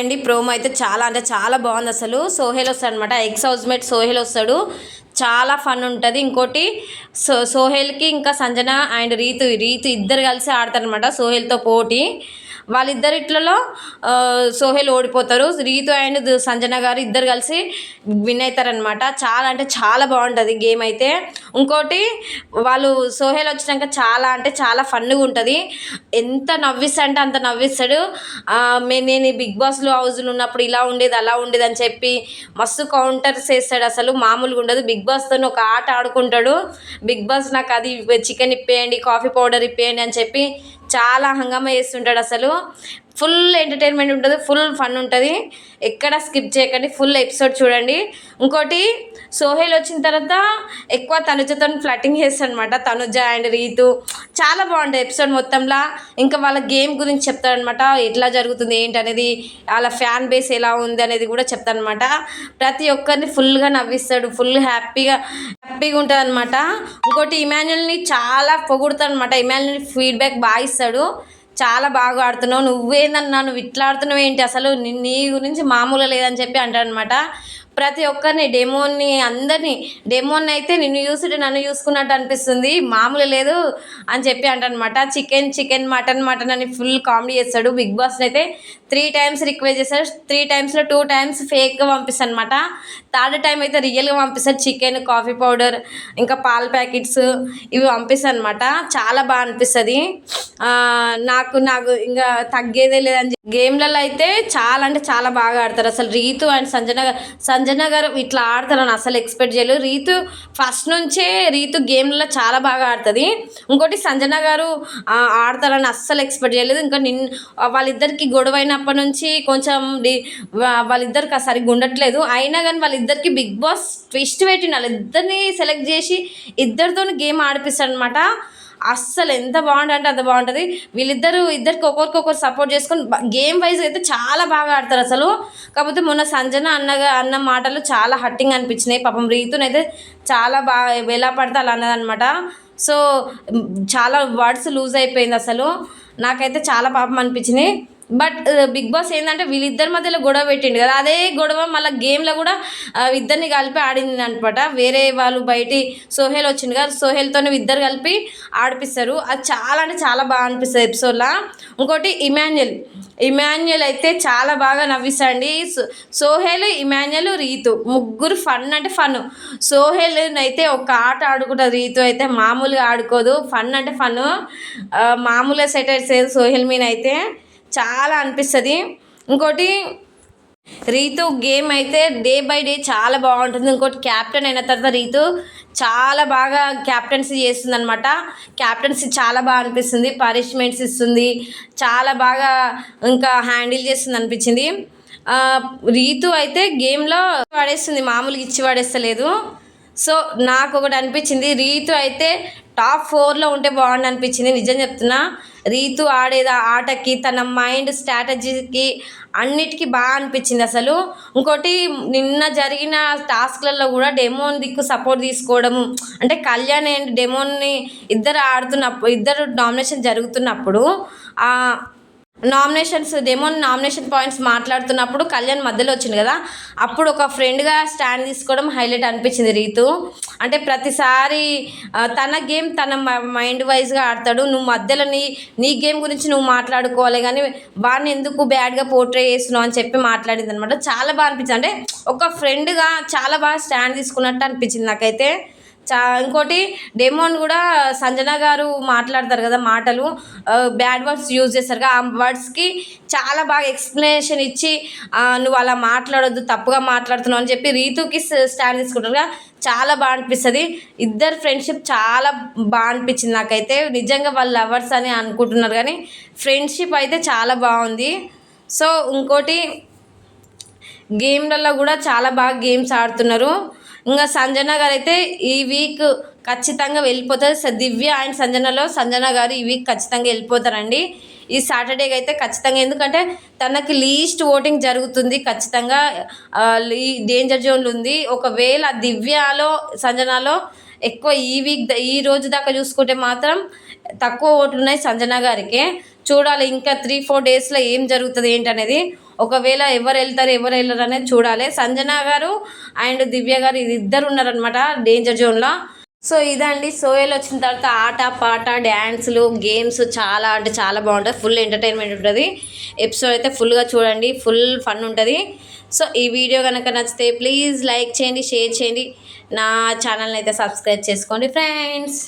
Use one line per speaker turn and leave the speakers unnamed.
అండి ప్రోమో అయితే చాలా అంటే చాలా బాగుంది అసలు. సోహెల్ వస్తాడు అనమాట ఎక్స్ హౌస్ మేట్ సోహెల్ వస్తాడు. చాలా ఫన్ ఉంటుంది. ఇంకోటి సో సోహెల్కి ఇంకా సంజన అండ్ రీతు రీతు ఇద్దరు కలిసి ఆడతారనమాట సోహెల్తో పోటీ. వాళ్ళిద్దరిట్లలో సోహెల్ ఓడిపోతారు. రీతు అండ్ సంజన గారు ఇద్దరు కలిసి విన్ అవుతారనమాట చాలా అంటే చాలా బాగుంటుంది గేమ్ అయితే. ఇంకోటి వాళ్ళు సోహెల్ వచ్చినాక చాలా అంటే చాలా ఫన్గా ఉంటుంది. ఎంత నవ్విస్తా అంటే అంత నవ్విస్తాడు. మే నేను బిగ్ బాస్లో హౌస్లో ఉన్నప్పుడు ఇలా ఉండేది అలా ఉండేది అని చెప్పి మస్తు కౌంటర్స్ వేస్తాడు అసలు. మామూలుగా ఉండదు. బిగ్ బాస్తో ఒక ఆట ఆడుకుంటాడు. బిగ్ బాస్ నాకు అది చికెన్ ఇప్పేయండి కాఫీ పౌడర్ ఇప్పేయండి అని చెప్పి చాలా హంగామా చేస్తుంటాడు అసలు. ఫుల్ ఎంటర్టైన్మెంట్ ఉంటుంది ఫుల్ ఫన్ ఉంటుంది. ఎక్కడ స్కిప్ చేయకండి ఫుల్ ఎపిసోడ్ చూడండి. ఇంకోటి సోహెల్ వచ్చిన తర్వాత ఎక్కువ తనుజతో ఫ్లటింగ్ చేస్తాడు అనమాట తనుజ అండ్ రీతు. చాలా బాగుంటుంది ఎపిసోడ్ మొత్తంలో. ఇంకా వాళ్ళ గేమ్ గురించి చెప్తాడనమాట. ఎట్లా జరుగుతుంది ఏంటి అనేది వాళ్ళ ఫ్యాన్ బేస్ ఎలా ఉంది అనేది కూడా చెప్తాడనమాట. ప్రతి ఒక్కరిని ఫుల్గా నవ్విస్తాడు ఫుల్ హ్యాపీగా హ్యాపీగా ఉంటుంది అనమాట ఇంకోటి ఇమాన్యుల్ని చాలా పొగుడుతాడు అనమాట ఇమాన్యుల్ ఫీడ్బ్యాక్ బాగా ఇస్తాడు. చాలా బాగా ఆడుతున్నావు నువ్వేందన్నా నువ్వు ఇట్లా ఆడుతున్నావు ఏంటి అసలు నీ- గురించి మామూలు లేదని చెప్పి అంటాడనమాట. ప్రతి ఒక్కరిని డెమోని అందరినీ డెమోని అయితే నిన్ను చూసి నన్ను చూసుకున్నట్టు అనిపిస్తుంది. మామూలు లేదు అని చెప్పి అంటనమాట. చికెన్ చికెన్ మటన్ మటన్ అని ఫుల్ కామెడీ చేస్తాడు. బిగ్ బాస్ని అయితే త్రీ టైమ్స్ రిక్వెస్ట్ చేస్తాడు. త్రీ టైమ్స్లో టూ టైమ్స్ ఫేక్గా పంపిస్తాను అనమాట థర్డ్ టైం అయితే రియల్గా పంపిస్తాడు. చికెన్ కాఫీ పౌడర్ ఇంకా పాల ప్యాకెట్స్ ఇవి పంపిస్తాను అనమాట చాలా బాగా అనిపిస్తుంది. నాకు నాకు ఇంకా తగ్గేదే లేదని గేమ్లలో అయితే చాలా అంటే చాలా బాగా ఆడతారు. అసలు రీతు అండ్ సంజన గారు సంజన గారు ఇట్లా ఆడతారని అసలు ఎక్స్పెక్ట్ చేయలేదు. రీతు ఫస్ట్ నుంచే రీతు గేమ్లలో చాలా బాగా ఆడుతుంది. ఇంకోటి సంజన గారు ఆడతారని అస్సలు ఎక్స్పెక్ట్ చేయలేదు. ఇంకా నిన్ వాళ్ళిద్దరికి గొడవ అయినప్పటి నుంచి కొంచెం వాళ్ళిద్దరికి సరిగ్గా ఉండట్లేదు. అయినా కానీ వాళ్ళిద్దరికి బిగ్ బాస్ ట్విస్ట్ పెట్టిన వాళ్ళిద్దరిని సెలెక్ట్ చేసి ఇద్దరితో గేమ్ ఆడిపిస్తాడు అనమాట అస్సలు ఎంత బాగుంటుంది అంటే అంత బాగుంటుంది. వీళ్ళిద్దరు ఇద్దరికి ఒకరికొకరు సపోర్ట్ చేసుకొని గేమ్ వైజ్ అయితే చాలా బాగా ఆడతారు అసలు. కాకపోతే మొన్న సంజన అన్నగా అన్న మాటలు చాలా హట్టింగ్ అనిపించినాయి. పాపం రీతునైతే చాలా బాగా ఎలా పడితే అలా అన్నదనమాట సో చాలా వర్డ్స్ లూజ్ అయిపోయింది అసలు. నాకైతే చాలా పాపం అనిపించినాయి. బట్ బిగ్ బాస్ ఏంటంటే వీళ్ళిద్దరి మధ్యలో గొడవ పెట్టిండు కదా. అదే గొడవ మళ్ళీ గేమ్లో కూడా ఇద్దరిని కలిపి ఆడింది అనమాట వేరే వాళ్ళు బయటి సోహెల్ వచ్చింది కదా సోహెల్తోనే ఇద్దరు కలిపి ఆడిపిస్తారు. అది చాలా అంటే చాలా బాగా అనిపిస్తుంది ఎపిసోడ్లో ఇంకోటి ఇమాన్యుల్ ఇమాన్యుల్ అయితే చాలా బాగా నవ్విస్తాండి సో- సోహెల్ ఇమాన్యుల్ రీతు ముగ్గురు ఫన్ అంటే ఫన్. సోహెల్ అయితే ఒక ఆట ఆడుకుంటుంది రీతు అయితే మామూలుగా ఆడుకోదు. ఫన్ అంటే ఫన్. మామూలుగా సెటైర్స్ సోహెల్ మీన్ అయితే. చాలా అనిపిస్తుంది. ఇంకోటి రీతు గేమ్ అయితే డే బై డే చాలా బాగుంటుంది. ఇంకోటి క్యాప్టెన్ అయిన తర్వాత రీతు చాలా బాగా క్యాప్టెన్సీ చేస్తుంది అనమాట క్యాప్టెన్సీ చాలా బాగా అనిపిస్తుంది. పనిష్మెంట్స్ ఇస్తుంది. చాలా బాగా ఇంకా హ్యాండిల్ చేస్తుంది అనిపించింది. రీతు అయితే గేమ్లో పడేస్తుంది. మామూలుగా ఇచ్చి పడేస్తలేదు. సో నాకు ఒకటి అనిపించింది. రీతు అయితే టాప్ ఫోర్లో ఉంటే బాగుండు అనిపించింది. నిజం చెప్తున్నా రీతు ఆడేది ఆటకి తన మైండ్ స్ట్రాటజీకి అన్నిటికీ బాగా అనిపించింది అసలు. ఇంకోటి నిన్న జరిగిన టాస్క్లలో కూడా డెమోన్ దిక్కు సపోర్ట్ తీసుకోవడము అంటే కళ్యాణ్ అండ్ డెమోన్ని ఇద్దరు ఆడుతున్నప్పుడు ఇద్దరు నామినేషన్ జరుగుతున్నప్పుడు నామినేషన్స్ డెమోన్ నామినేషన్ పాయింట్స్ మాట్లాడుతున్నప్పుడు కళ్యాణ్ మధ్యలో వచ్చింది కదా అప్పుడు ఒక ఫ్రెండ్గా స్టాండ్ తీసుకోవడం హైలైట్ అనిపించింది రీతు. అంటే ప్రతిసారి తన గేమ్ తన మైండ్ వైజ్గా ఆడతాడు. నువ్వు మధ్యలో నీ నీ గేమ్ గురించి నువ్వు మాట్లాడుకోవాలి కానీ వాడిని ఎందుకు బ్యాడ్గా పోర్ట్రే చేస్తున్నావు అని చెప్పి మాట్లాడింది అనమాట చాలా బాగా అనిపించింది. అంటే ఒక ఫ్రెండ్గా చాలా బాగా స్టాండ్ తీసుకున్నట్టు అనిపించింది నాకైతే. చా ఇంకోటి డెమోన్ కూడా సంజన గారు మాట్లాడతారు కదా మాటలు. బ్యాడ్ వర్డ్స్ యూజ్ చేస్తారు కదా ఆ వర్డ్స్కి చాలా బాగా ఎక్స్ప్లెనేషన్ ఇచ్చి నువ్వు అలా మాట్లాడొద్దు తప్పుగా మాట్లాడుతున్నావు అని చెప్పి రీతుకి స్టాండ్ తీసుకుంటారు కదా చాలా బాగా అనిపిస్తుంది. ఇద్దరు ఫ్రెండ్షిప్ చాలా బాగా అనిపించింది నాకైతే. నిజంగా వాళ్ళు లవర్స్ అని అనుకుంటున్నారు కానీ ఫ్రెండ్షిప్ అయితే చాలా బాగుంది. సో ఇంకోటి గేమ్లలో కూడా చాలా బాగా గేమ్స్ ఆడుతున్నారు. ఇంకా సంజన గారు అయితే ఈ వీక్ ఖచ్చితంగా వెళ్ళిపోతారు. స- దివ్య అండ్ సంజనలో సంజన గారు ఈ వీక్ ఖచ్చితంగా వెళ్ళిపోతారండి. ఈ సాటర్డే అయితే ఖచ్చితంగా ఎందుకంటే తనకి లీస్ట్ ఓటింగ్ జరుగుతుంది ఖచ్చితంగా. ఈ డేంజర్ జోన్లు ఉంది. ఒకవేళ దివ్యలో సంజనలో ఎక్కువ ఈ వీక్ ఈ రోజు దాకా చూసుకుంటే మాత్రం తక్కువ ఓట్లు ఉన్నాయి సంజన గారికి. చూడాలి ఇంకా త్రీ ఫోర్ డేస్లో ఏం జరుగుతుంది ఏంటనేది. ఒకవేళ ఎవరు వెళ్తారు ఎవరు వెళ్ళరు అనేది చూడాలి. సంజన గారు అండ్ దివ్య గారు ఇది ఇద్దరు ఉన్నారనమాట డేంజర్ జోన్లో సో ఇదండి. సోయల్ వచ్చిన తర్వాత ఆట పాట డ్యాన్సులు గేమ్స్ చాలా అంటే చాలా బాగుంటుంది ఫుల్ ఎంటర్టైన్మెంట్ ఉంటుంది. ఎపిసోడ్ అయితే ఫుల్గా చూడండి. ఫుల్ ఫన్ ఉంటుంది. సో ఈ వీడియో కనుక నచ్చితే ప్లీజ్ లైక్ చేయండి షేర్ చేయండి. నా ఛానల్ని అయితే సబ్స్క్రైబ్ చేసుకోండి ఫ్రెండ్స్.